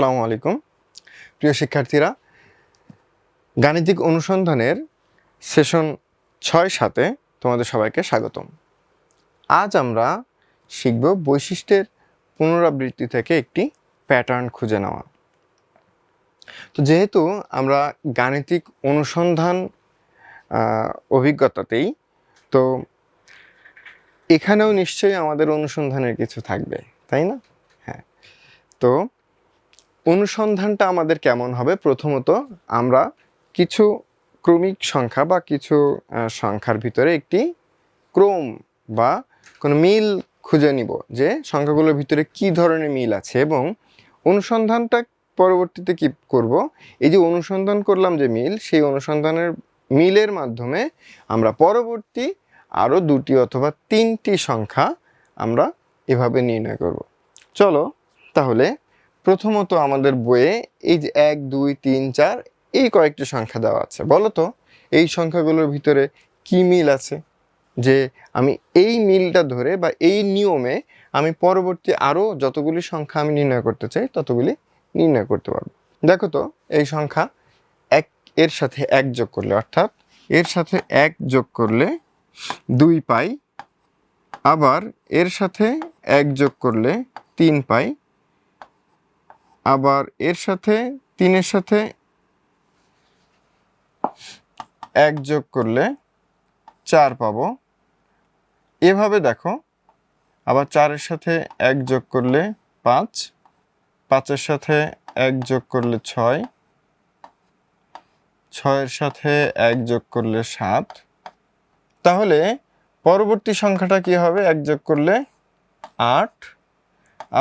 আসসালামু আলাইকুম। প্রিয় শিক্ষার্থীরা, গাণিতিক অনুসন্ধানের সেশন ছয় সাথে তোমাদের সবাইকে স্বাগতম। আজ আমরা শিখব বৈশিষ্ট্যের পুনরাবৃত্তি থেকে একটি প্যাটার্ন খুঁজে নেওয়া। তো যেহেতু আমরা গাণিতিক অনুসন্ধান অভিজ্ঞতাতেই, তো এখানেও নিশ্চয়ই আমাদের অনুসন্ধানের কিছু থাকবে, তাই না? হ্যাঁ। তো অনুসন্ধানটা আমাদের কেমন হবে? প্রথমত আমরা কিছু ক্রমিক সংখ্যা বা কিছু সংখ্যার ভিতরে একটি ক্রম বা কোনো মিল খুঁজে নিব যে সংখ্যাগুলোর ভিতরে কি ধরনের মিল আছে এবং অনুসন্ধানটা পরবর্তীতে কি করব? এই যে অনুসন্ধান করলাম যে মিল, সেই অনুসন্ধানের মিলের মাধ্যমে আমরা পরবর্তী আরও দুটি অথবা তিনটি সংখ্যা আমরা এভাবে নির্ণয় করব। চলো তাহলে প্রথমত আমাদের বইয়ে এই যে এক, দুই, তিন, চার, এই কয়েকটি সংখ্যা দেওয়া আছে। বলো তো, এই সংখ্যাগুলোর ভিতরে কি মিল আছে? যে আমি এই মিলটা ধরে বা এই নিয়মে আমি পরবর্তী আরও যতগুলি সংখ্যা আমি নির্ণয় করতে চাই, ততগুলি নির্ণয় করতে পারব। দেখো তো, এই সংখ্যা এক, এর সাথে এক যোগ করলে, অর্থাৎ এর সাথে এক যোগ করলে দুই পাই, আবার এর সাথে এক যোগ করলে তিন পাই আবার এর সাথে, তিনের সাথে এক যোগ করলে চার পাবো। এভাবে দেখো, আবার চারের সাথে এক যোগ করলে পাঁচ, পাঁচের সাথে এক যোগ করলে ছয়, ছয়ের সাথে এক যোগ করলে সাত। তাহলে পরবর্তী সংখ্যাটা কি হবে? এক যোগ করলে আট।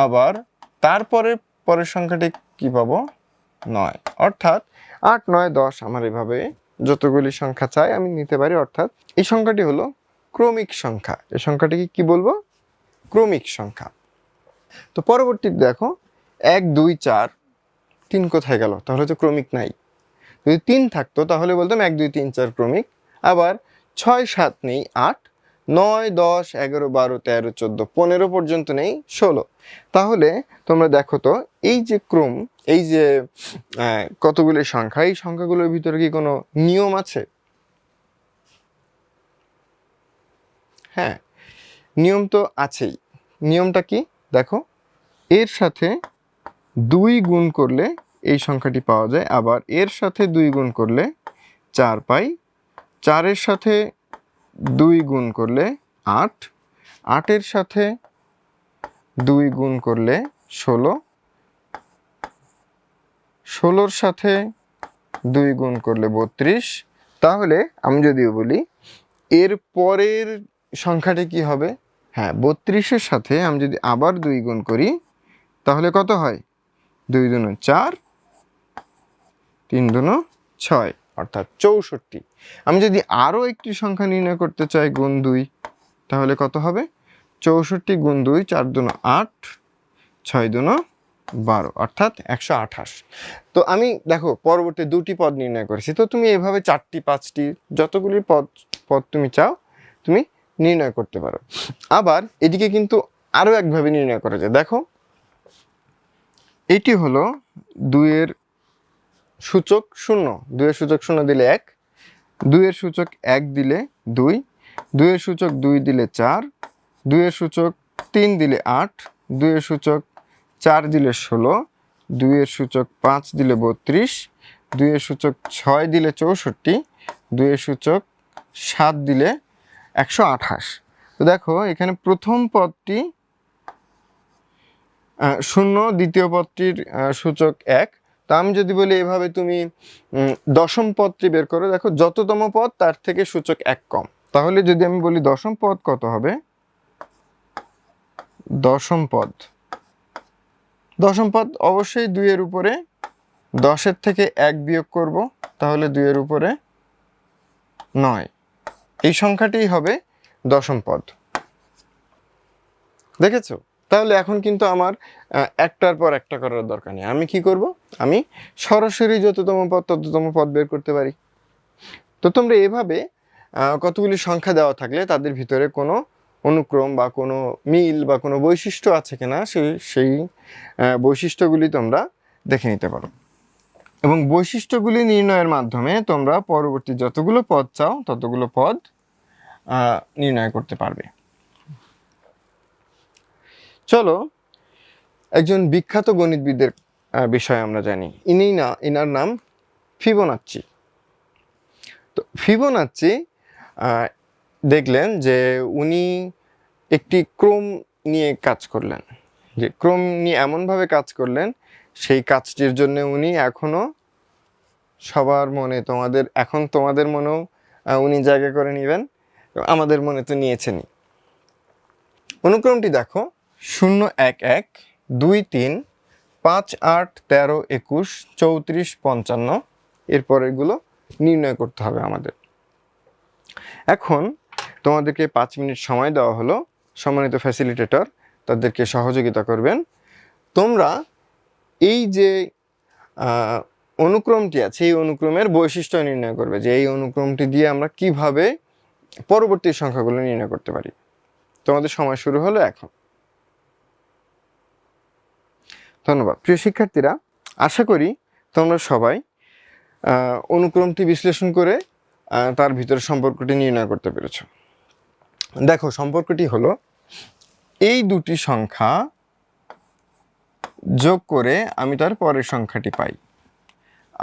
আবার তারপরে পরের সংখ্যাটি কি পাবো? নয়। অর্থাৎ আট, নয়, দশ আমার এভাবে যতগুলি সংখ্যা চাই আমি নিতে পারি। অর্থাৎ এই সংখ্যাটি হলো ক্রমিক সংখ্যা। এই সংখ্যাটিকে কি বলব? ক্রমিক সংখ্যা। তো পরবর্তীতে দেখো, এক, দুই, চার, তিন কোথায় গেল? তাহলে তো ক্রমিক নাই। যদি তিন থাকতো তাহলে বলতাম এক, দুই, তিন, চার ক্রমিক। আবার ছয়, সাত নেই, আট। নয়, দশ, এগারো, বারো, তেরো, চোদ্দ, পনেরো পর্যন্ত নেই, ষোলো। তাহলে তোমরা দেখো তো, এই যে ক্রম, এই যে কতগুলি সংখ্যা, এই সংখ্যাগুলোর ভিতরে কি কোনো নিয়ম আছে? হ্যাঁ নিয়ম তো আছেই। নিয়মটা কি? দেখো, এর সাথে দুই গুণ করলে এই সংখ্যাটি পাওয়া যায়, আবার এর সাথে দুই গুণ করলে চার পাই। চারের সাথে দুই গুণ করলে আট। আটের সাথে দুই গুণ করলে ষোলো। ষোলোর সাথে দুই গুণ করলে বত্রিশ। তাহলে আমি যদি বলি, এর পরের সংখ্যাটি কি হবে? হ্যাঁ বত্রিশের সাথে আমি যদি আবার দুই গুণ করি, তাহলে কত হয়? দুই দুনো চার, তিন দুনো ছয়, অর্থাৎ চৌষট্টি। আমি যদি আরও একটি সংখ্যা নির্ণয় করতে চাই গুণ দুই, তাহলে কত হবে? চৌষট্টি গুণ দুই, চার দুনো আট, ছয় দুনো বারো, অর্থাৎ একশো আঠাশ। তো আমি দেখো, পরবর্তী দুটি পদ নির্ণয় করেছি। তো তুমি এভাবে চারটি, পাঁচটি, যতগুলি পদ পদ তুমি চাও, তুমি নির্ণয় করতে পারো। আবার এটিকে কিন্তু আরও একভাবে নির্ণয় করা যায়। দেখো, এটি হলো দুইয়ের সূচক শূন্য। দুইয়ের সূচক শূন্য দিলে এক দুইয়ের সূচক এক দিলে দুই, দুইয়ের সূচক দুই দিলে চার, দুইয়ের সূচক তিন দিলে আট, দুইয়ের সূচক চার দিলে ষোলো, দুইয়ের সূচক পাঁচ দিলে বত্রিশ, দুইয়ের সূচক ছয় দিলে চৌষট্টি, দুইয়ের সূচক সাত দিলে একশো আঠাশ। তো দেখো, এখানে প্রথম পদটি শূন্য, দ্বিতীয় পদটির সূচক এক তা আমি যদি বলি এভাবে তুমি দশম পদটি বের করো, দেখো যততম পদ তার থেকে সূচক এক কম। তাহলে যদি আমি বলি দশম পদ কত হবে? দশম পদ। দশম পদ অবশ্যই দুইয়ের উপরে দশের থেকে এক বিয়োগ করব, তাহলে দুইয়ের উপরে নয়। এই সংখ্যাটিই হবে দশম পদ। দেখেছ? তাহলে এখন কিন্তু আমার একটার পর একটা করার দরকার নেই। আমি কি করব? আমি সরাসরি যততম পদ, তততম পদ বের করতে পারি। তো তোমরা এভাবে কতগুলি সংখ্যা দেওয়া থাকলে তাদের ভিতরে কোনো অনুক্রম বা কোনো মিল বা কোনো বৈশিষ্ট্য আছে কিনা, সেই সেই বৈশিষ্ট্যগুলি তোমরা দেখে নিতে পারো। এবং বৈশিষ্ট্যগুলি নির্ণয়ের মাধ্যমে তোমরা পরবর্তী যতগুলো পদ চাও, ততগুলো পদ নির্ণয় করতে পারবে। চলো, একজন বিখ্যাত গণিতবিদের বিষয়ে আমরা জানি। ইনি না, ইনার নাম ফিবোনাচ্চি। তো ফিবোনাচ্চি দেখলেন যে উনি একটি ক্রম নিয়ে কাজ করলেন। যে ক্রম নিয়ে এমনভাবে কাজ করলেন, সেই কাজটির জন্য উনি এখনও সবার মনে তোমাদের, এখন তোমাদের মনেও উনি জায়গা করে নেবেন আমাদের মনে তো নিয়েছেনই। অনুক্রমটি দেখো। শূন্য এক এক দুই তিন পাঁচ আট তেরো একুশ চৌত্রিশ পঞ্চান্ন এরপর এগুলো নির্ণয় করতে হবে আমাদের। এখন তোমাদেরকে পাঁচ মিনিট সময় দেওয়া হলো। সম্মানিত ফ্যাসিলিটেটর তাদেরকে সহযোগিতা করবেন। তোমরা এই যে অনুক্রমটি আছে, এই অনুক্রমের বৈশিষ্ট্য নির্ণয় করবে যে এই অনুক্রমটি দিয়ে আমরা কীভাবে পরবর্তী সংখ্যাগুলো নির্ণয় করতে পারি। তোমাদের সময় শুরু হলো এখন। ধন্যবাদ। প্রিয় শিক্ষার্থীরা, আশা করি তোমরা সবাই অনুক্রমটি বিশ্লেষণ করে তার ভিতরে সম্পর্কটি নির্ণয় করতে পেরেছ। দেখো, সম্পর্কটি হলো এই দুটি সংখ্যা যোগ করে আমি তার পরের সংখ্যাটি পাই।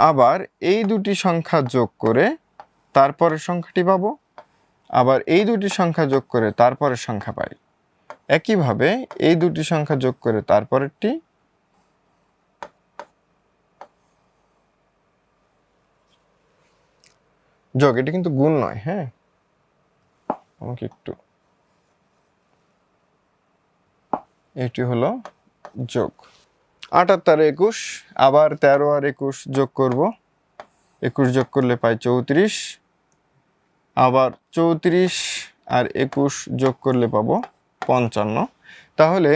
আবার এই দুটি সংখ্যা যোগ করে তারপরের সংখ্যাটি পাব। আবার এই দুটি সংখ্যা যোগ করে তারপরের সংখ্যা পাই। একইভাবে এই দুটি সংখ্যা যোগ করে তারপরেরটি যোগ এটা কিন্তু গুণ নয় হ্যাঁ? আমাকে একটু। এটি হলো যোগ আটাত্তর একুশ, আবার তেরো আর একুশ যোগ করব। একুশ যোগ করলে পাই চৌত্রিশ। আবার চৌত্রিশ আর একুশ যোগ করলে পাবো পঞ্চান্ন। তাহলে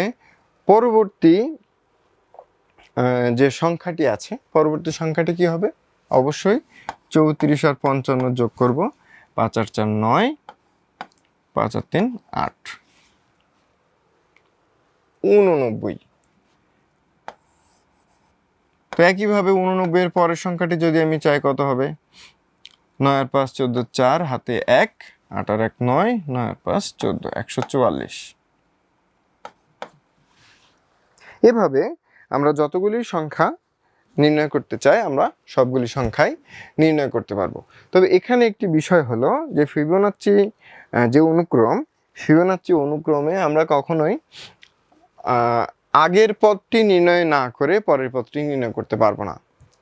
পরবর্তী যে সংখ্যাটি আছে, পরবর্তী সংখ্যাটি কি হবে? অবশ্যই চৌত্রিশ আর পঞ্চান্ন যোগ করব, পাঁচ আর চার নয়, পাঁচ আর তিন আট। উননব্বই। তো একইভাবে উননব্বই এর পরের সংখ্যাটি যদি আমি চাই, কত হবে? নয় আর পাঁচ, চোদ্দ, চার, হাতে এক, আট আর এক, নয় নয় আর পাঁচ, চোদ্দ, একশো চুয়াল্লিশ। এভাবে আমরা যতগুলি সংখ্যা নির্ণয় করতে চাই, আমরা সবগুলি সংখ্যাই নির্ণয় করতে পারব। তবে এখানে একটি বিষয় হলো যে ফিবোনাচ্চি যে অনুক্রম, ফিবোনাচ্চি অনুক্রমে আমরা কখনোই আগের পদটি নির্ণয় না করে পরের পদটি নির্ণয় করতে পারব না।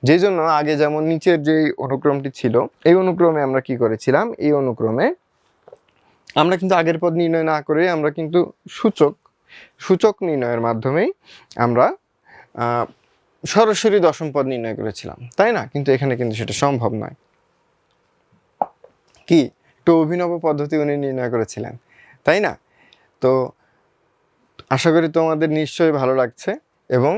যে জন্য আগে যেমন নিচের যে অনুক্রমটি ছিল, এই অনুক্রমে আমরা কি করেছিলাম? এই অনুক্রমে আমরা কিন্তু আগের পদ নির্ণয় না করে আমরা কিন্তু সূচক সূচক নির্ণয়ের মাধ্যমেই আমরা সরাসরি দশম পদ নির্ণয় করেছিলাম, তাই না? কিন্তু এখানে কিন্তু সেটা সম্ভব নয়। কি? একটু অভিনব পদ্ধতি উনি নির্ণয় করেছিলেন, তাই না? তো আশা করি তোমাদের নিশ্চয়ই ভালো লাগছে এবং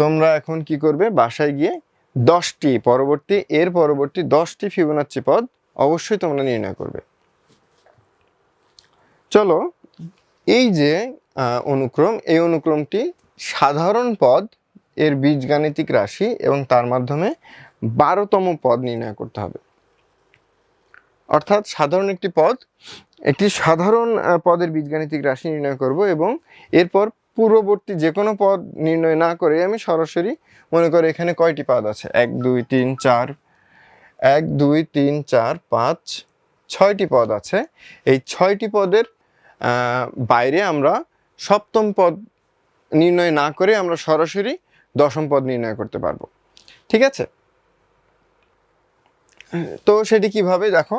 তোমরা এখন কি করবে? বাসায় গিয়ে দশটি পরবর্তী, এর পরবর্তী দশটি ফিবোনাচ্চি পদ অবশ্যই তোমরা নির্ণয় করবে। চলো, এই যে অনুক্রম, এই অনুক্রমটি সাধারণ পদ এর বীজগাণিতিক রাশি এবং তার মাধ্যমে বারোতম পদ নির্ণয় করতে হবে। অর্থাৎ সাধারণ একটি পদ, একটি সাধারণ পদের বীজগাণিতিক রাশি নির্ণয় করব এবং এরপর পূর্ববর্তী যে কোনো পদ নির্ণয় না করে আমি সরাসরি মনে করি এখানে কয়টি পদ আছে? এক, দুই, তিন, চার, এক, দুই, তিন, চার, পাঁচ, ছয়টি পদ আছে। এই ছয়টি পদের বাইরে আমরা সপ্তম পদ নির্ণয় না করে আমরা সরাসরি দশম পদ নির্ণয় করতে পারব। ঠিক আছে? তো সেটি কীভাবে? দেখো,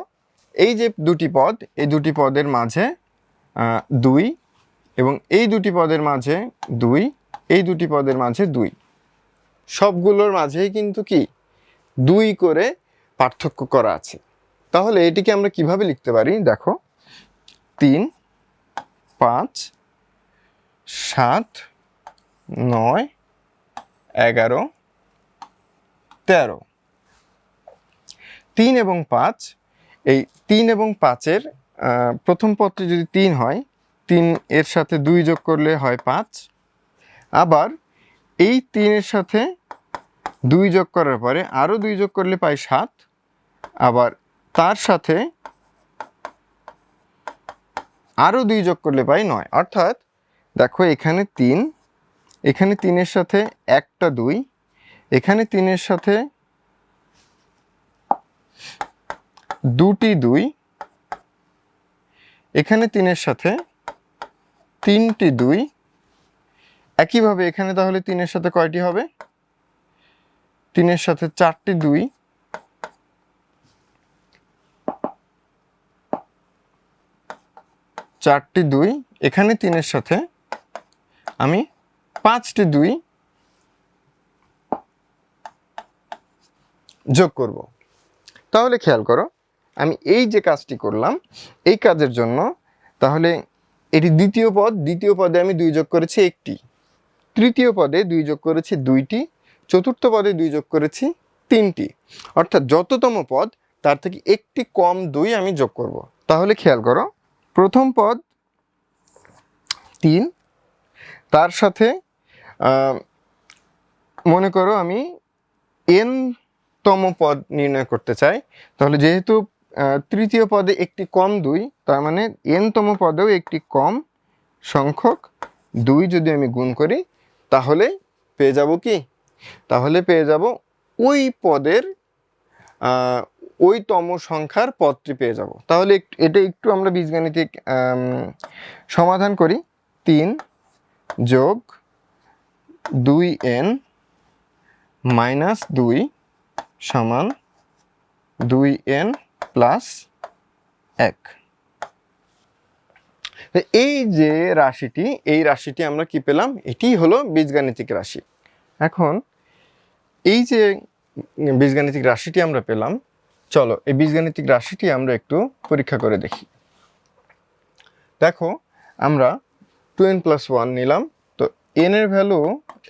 এই যে দুটি পদ, এই দুটি পদের মাঝে দুই এবং এই দুটি পদের মাঝে দুই, এই দুটি পদের মাঝে দুই। সবগুলোর মাঝেই কিন্তু কি? দুই করে পার্থক্য করা আছে। তাহলে এটিকে আমরা কীভাবে লিখতে পারি? দেখো, তিন, পাঁচ, সাত, নয় এগারো, তেরো। তিন এবং পাঁচ, এই তিন এবং পাঁচের প্রথম পদটি যদি তিন হয়, তিন এর সাথে দুই যোগ করলে হয় পাঁচ। আবার এই তিনের সাথে দুই যোগ করার পরে আরও দুই যোগ করলে পাই সাত। আবার তার সাথে আরও দুই যোগ করলে পাই নয়। অর্থাৎ দেখো এখানে তিন এখানে তিনের সাথে একটা দুই, এখানে তিনের সাথে দুটি দুই, এখানে তিনের সাথে তিনটি দুই। একইভাবে এখানে তাহলে তিনের সাথে কয়টি হবে? তিনের সাথে চারটি দুই। চারটি দুই, এখানে তিনের সাথে আমি পাঁচটি দুই যোগ করব। তাহলে খেয়াল করো, আমি এই যে কাজটি করলাম, এই কাজের জন্য, তাহলে এটি দ্বিতীয় পদ, দ্বিতীয় পদে আমি দুই যোগ করেছি একটি। তৃতীয় পদে দুই যোগ করেছি দুইটি, চতুর্থ পদে দুই যোগ করেছি তিনটি। অর্থাৎ যততম পদ, তার থেকে একটি কম দুই আমি যোগ করব। তাহলে খেয়াল করো, প্রথম পদ তিন, তার সাথে মনে করো আমি এন তম পদ নির্ণয় করতে চাই। তাহলে যেহেতু তৃতীয় পদে একটি কম দুই, তার মানে এন তম পদেও একটি কম সংখ্যক দুই যদি আমি গুণ করি, তাহলে পেয়ে যাব কি? তাহলে পেয়ে যাব ওই পদের ওই তম সংখ্যার পদটি পেয়ে যাব। তাহলে এটা একটু আমরা বীজগাণিতিক সমাধান করি। তিন যোগ দুই এন মাইনাস দুই সমান দুই এন প্লাস এক। এই যে রাশিটি, এই রাশিটি আমরা কি পেলাম? এটি হলো বীজগাণিতিক রাশি। এখন এই যে বীজগাণিতিক রাশিটি আমরা পেলাম, চলো এই বীজগাণিতিক রাশিটি আমরা একটু পরীক্ষা করে দেখি। দেখো, আমরা টু এন প্লাস ওয়ান নিলাম এন এর ভ্যালু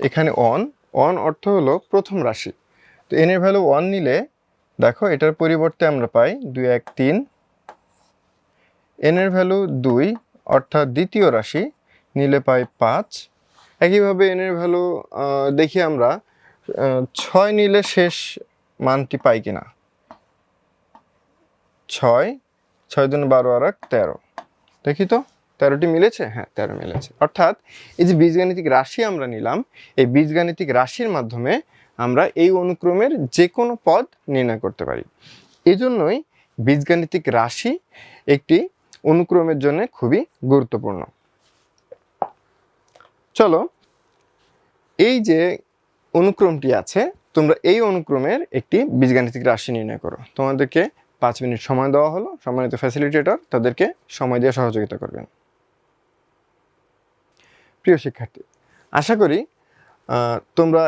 এখানে অন অন অর্থ হলো প্রথম রাশি। তো এন এর ভ্যালু ওয়ান নিলে, দেখো এটার পরিবর্তে আমরা পাই দুই, এক, তিন। এন এর ভ্যালু দুই, অর্থাৎ দ্বিতীয় রাশি নিলে পাই পাঁচ। একইভাবে এন এর ভ্যালু দেখি আমরা ছয় নিলে শেষ মানটি পাই কিনা। ছয় ছয় দিন বারো আর এক, তেরো। দেখি তো। তেরোটি মিলেছে? হ্যাঁ তেরো মিলেছে। অর্থাৎ এই যে বীজগাণিতিক রাশি আমরা নিলাম, এই বীজগাণিতিক রাশির মাধ্যমে আমরা এই অনুক্রমের যে কোনো পদ নির্ণয় করতে পারি। এই জন্যই বীজগাণিতিক রাশি একটি অনুক্রমের জন্য খুবই গুরুত্বপূর্ণ। চলো, এই যে অনুক্রমটি আছে, তোমরা এই অনুক্রমের একটি বীজগাণিতিক রাশি নির্ণয় করো। তোমাদেরকে পাঁচ মিনিট সময় দেওয়া হলো, সম্মানিত ফ্যাসিলিটেটর তাদেরকে সময় দিয়ে সহযোগিতা করবেন। প্রিয় শিক্ষার্থী, আশা করি তোমরা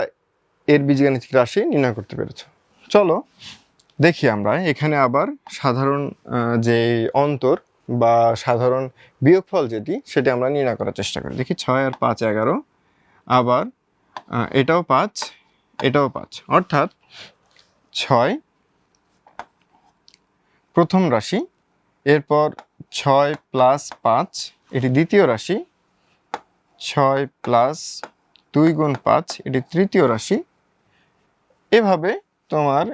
এর বীজগাণিতিক রাশি নির্ণয় করতে পেরেছ। চলো দেখি আমরা, এখানে আবার সাধারণ যে অন্তর বা সাধারণ বিয়োগফল যেটি, সেটি আমরা নির্ণয় করার চেষ্টা করি। দেখি, ছয় আর পাঁচ এগারো, আবার এটাও পাঁচ এটাও পাঁচ। অর্থাৎ ছয়, প্রথম রাশি, এরপর ছয় প্লাস পাঁচ, এটি দ্বিতীয় রাশি ছয় প্লাস দুই গুণ পাঁচ, এটি তৃতীয় রাশি। এভাবে তোমার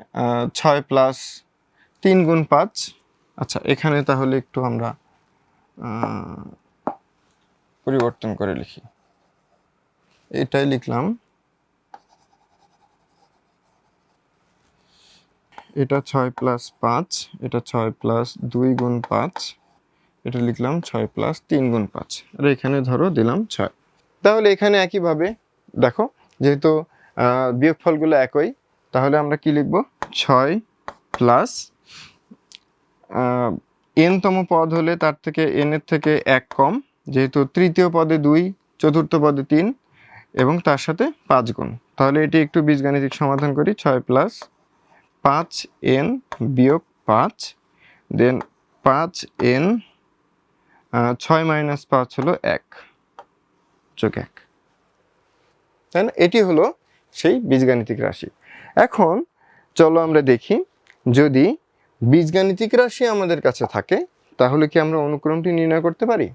ছয় প্লাস তিন গুণ পাঁচ। আচ্ছা এখানে তাহলে একটু আমরা পরিবর্তন করে লিখি। এটাই লিখলাম। এটা ছয় প্লাস পাঁচ, এটা ছয় প্লাস দুই গুণ পাঁচ। এটা লিখলাম ছয় প্লাস তিন গুণ পাঁচ। আর এখানে ধরো দিলাম ছয়। তাহলে এখানে একইভাবে দেখো, যেহেতু বিয়োগফলগুলো একই, তাহলে আমরা কি লিখব? ছয় প্লাস এনতম পদ হলে তার থেকে এনের থেকে এক কম, যেহেতু তৃতীয় পদে দুই, চতুর্থ পদে তিন, এবং তার সাথে পাঁচ গুণ। তাহলে এটি একটু বীজগাণিতিক সমাধান করি। ছয় প্লাস পাঁচ এন বিয়োগ পাঁচ দেন পাঁচ এন ছয় মাইনাস পাঁচ হলো এক। যোগ এক। তাই না এটি হলো সেই বীজগাণিতিক রাশি। এখন চলো আমরা দেখি, যদি বীজগাণিতিক রাশি আমাদের কাছে থাকে, তাহলে কি আমরা অনুক্রমটি নির্ণয় করতে পারি?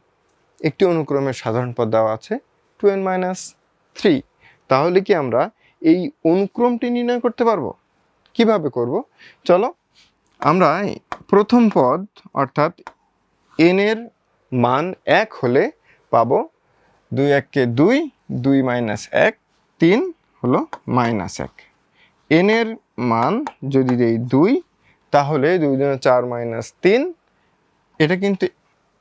একটি অনুক্রমের সাধারণ পদ দেওয়া আছে টু এন মাইনাস থ্রি তাহলে কি আমরা এই অনুক্রমটি নির্ণয় করতে পারব? কীভাবে করব? চলো, আমরা প্রথম পদ, অর্থাৎ এন এর মান এক হলে পাবো দুই এককে দুই দুই মাইনাস এক, তিন হলো মাইনাস এক। এনের মান যদি দেই দুই, তাহলে দুই দুই চার মাইনাস তিন, এটা কিন্তু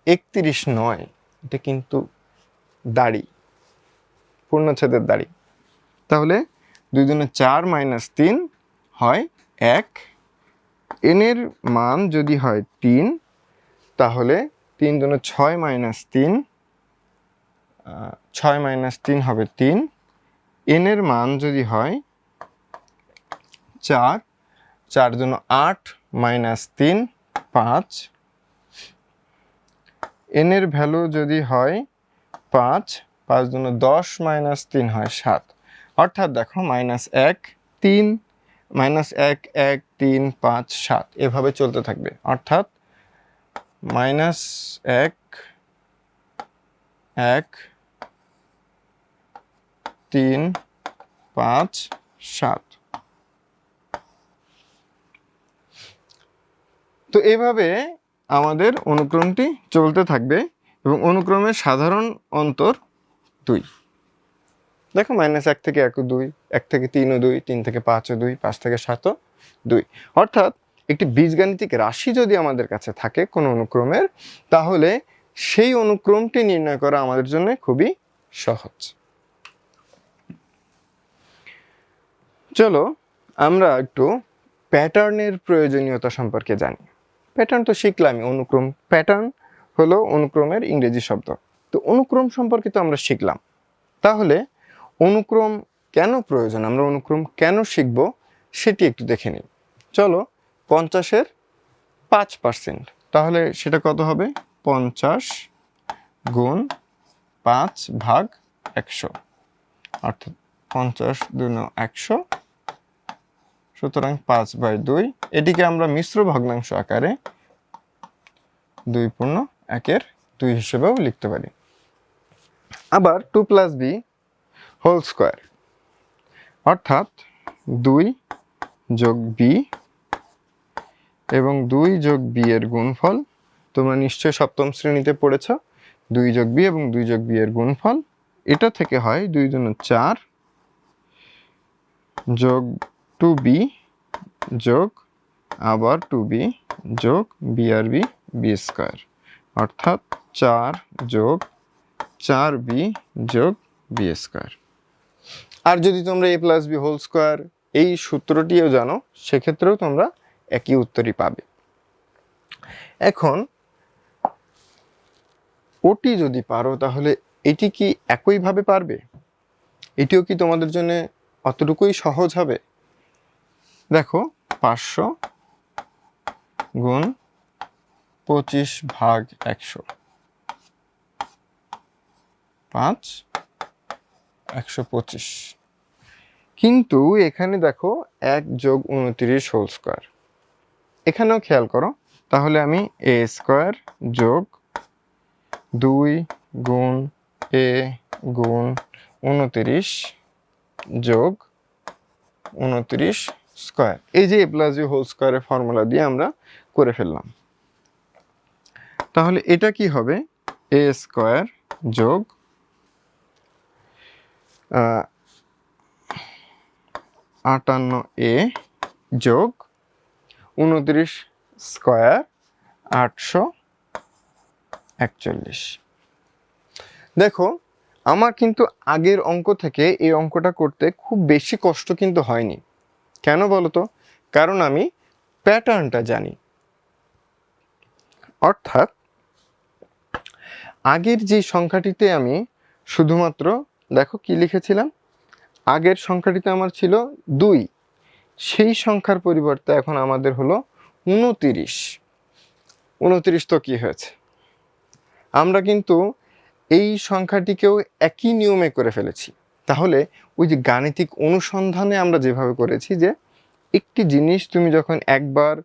একত্রিশ নয়, এটা কিন্তু দাড়ি, পূর্ণচ্ছেদের দাড়ি। তাহলে দুই দুনে চার মাইনাস তিন হয় এক। এনের মান যদি হয় তিন, তাহলে তিন দুনে ছয় মাইনাস তিন ছয় মাইনাস তিন হবে তিন। এনের মান যদি হয় চার চার জন্য আট মাইনাস তিন, পাঁচ। এনের ভ্যালু যদি হয় পাঁচ পাঁচ জন্য দশ মাইনাস তিন হয় সাত। অর্থাৎ দেখো মাইনাস এক, তিন, মাইনাস এক এক, তিন, পাঁচ, সাত। এভাবে চলতে থাকবে। অর্থাৎ মাইনাস এক এক, তিন, পাঁচ, সাত। তো এভাবে আমাদের অনুক্রমটি চলতে থাকবে এবং অনুক্রমের সাধারণ অন্তর দুই। দেখো মাইনাস এক থেকে এক দুই, এক থেকে তিনও দুই, তিন থেকে পাঁচও দুই, পাঁচ থেকে সাতও দুই। অর্থাৎ একটি বীজগাণিতিক রাশি যদি আমাদের কাছে থাকে কোনো অনুক্রমের, তাহলে সেই অনুক্রমটি নির্ণয় করা আমাদের জন্য খুবই সহজ। চলো আমরা একটু প্যাটার্নের প্রয়োজনীয়তা সম্পর্কে জানি। প্যাটার্ন তো শিখলামই অনুক্রম প্যাটার্ন হলো অনুক্রমের ইংরেজি শব্দ। তো অনুক্রম সম্পর্কে তো আমরা শিখলাম। তাহলে অনুক্রম কেন প্রয়োজন? আমরা অনুক্রম কেন শিখব সেটি একটু দেখে নিই। চলো পঞ্চাশের পাঁচ পার্সেন্ট। তাহলে সেটা কত হবে? পঞ্চাশ গুণ পাঁচ ভাগ একশো। অর্থাৎ পঞ্চাশ দুন একশো। সুতরাং পাঁচ বাই দুই, এটিকে আমরা মিশ্র ভগ্নাংশ আকারে দুই পূর্ণ একের দুই হিসেবেও লিখতে পারি। আবার two plus b whole square. অর্থাৎ দুই যোগ বি এবং দুই যোগ বি এর গুণফল, তোমরা নিশ্চয়ই সপ্তম শ্রেণীতে পড়েছ, দুই যোগ বি এবং দুই যোগ বি এর গুণফল। এটা থেকে হয় দুই জন্য চার যোগ টু বি যোগ আবার টু বি যোগ বি আর বি বি স্কোয়ার। অর্থাৎ চার যোগ চার বি যোগ বি স্কোয়ার। আর যদি তোমরা a plus b whole square, এই সূত্রটিও জানো, সেক্ষেত্রেও তোমরা একই উত্তরই পাবে। এখন ওটি যদি পারো, তাহলে এটি কি একইভাবে পারবে? এটিও কি তোমাদের জন্য অতটুকুই সহজ হবে? দেখো, পাঁচশো গুণ পঁচিশ ভাগ একশো। পাঁচ, একশো পঁচিশ। কিন্তু এখানে দেখো, এক যোগ উনত্রিশ হোল স্কোয়ার। এখানেও খেয়াল করো, তাহলে আমি এ স্কোয়ার যোগ দুই গুণ এ গুণ উনত্রিশ যোগ উনত্রিশ স্কোয়ার এই যে এ প্লাস বি হোল স্কোয়ারের ফর্মুলা দিয়ে আমরা করে ফেললাম। তাহলে এটা কি হবে? এ স্কোয়ার যোগ আটান্ন এ যোগ উনত্রিশ স্কোয়ার আটশো একচল্লিশ। দেখো, আমার কিন্তু আগের অঙ্ক থেকে এই অঙ্কটা করতে খুব বেশি কষ্ট কিন্তু হয়নি। কেন বলো তো কারণ আমি প্যাটার্নটা জানি। অর্থাৎ, আগের যে সংখ্যাটিতে আমি শুধুমাত্র, দেখো কি লিখেছিলাম? আগের সংখ্যাটিতে আমার ছিল দুই। সেই সংখ্যার পরিবর্তে এখন আমাদের হলো উনতিরিশ। উনতিরিশ তো কি হয়েছে? আমরা কিন্তু এই সংখ্যাটিকেও একই নিয়মে করে ফেলেছি। তাহলে ওই যে গাণিতিক অনুসন্ধানে আমরা যেভাবে করেছি যে একটি জিনিস তুমি যখন একবার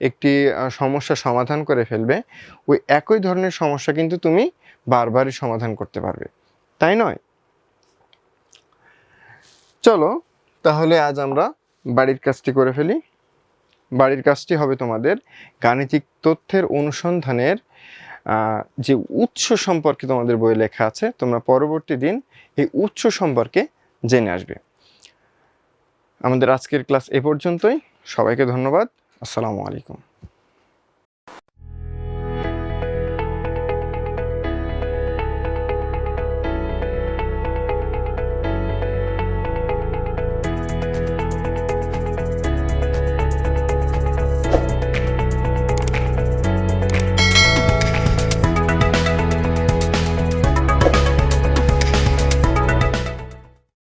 একটি সমস্যা সমাধান করে ফেলবে, ওই একই ধরনের সমস্যা কিন্তু তুমি বারবারই সমাধান করতে পারবে। তাই নয়? চলো, তাহলে আজ আমরা বাড়ির কাজটি করে ফেলি। বাড়ির কাজটি হবে তোমাদের গাণিতিক তথ্যের অনুসন্ধানের যে উৎস সম্পর্কে তোমাদের বই লেখা আছে, তোমরা পরবর্তী দিন এই উৎস সম্পর্কে জেনে আসবে। আমাদের আজকের ক্লাস এ পর্যন্তই। সবাইকে ধন্যবাদ। আসসালামু আলাইকুম।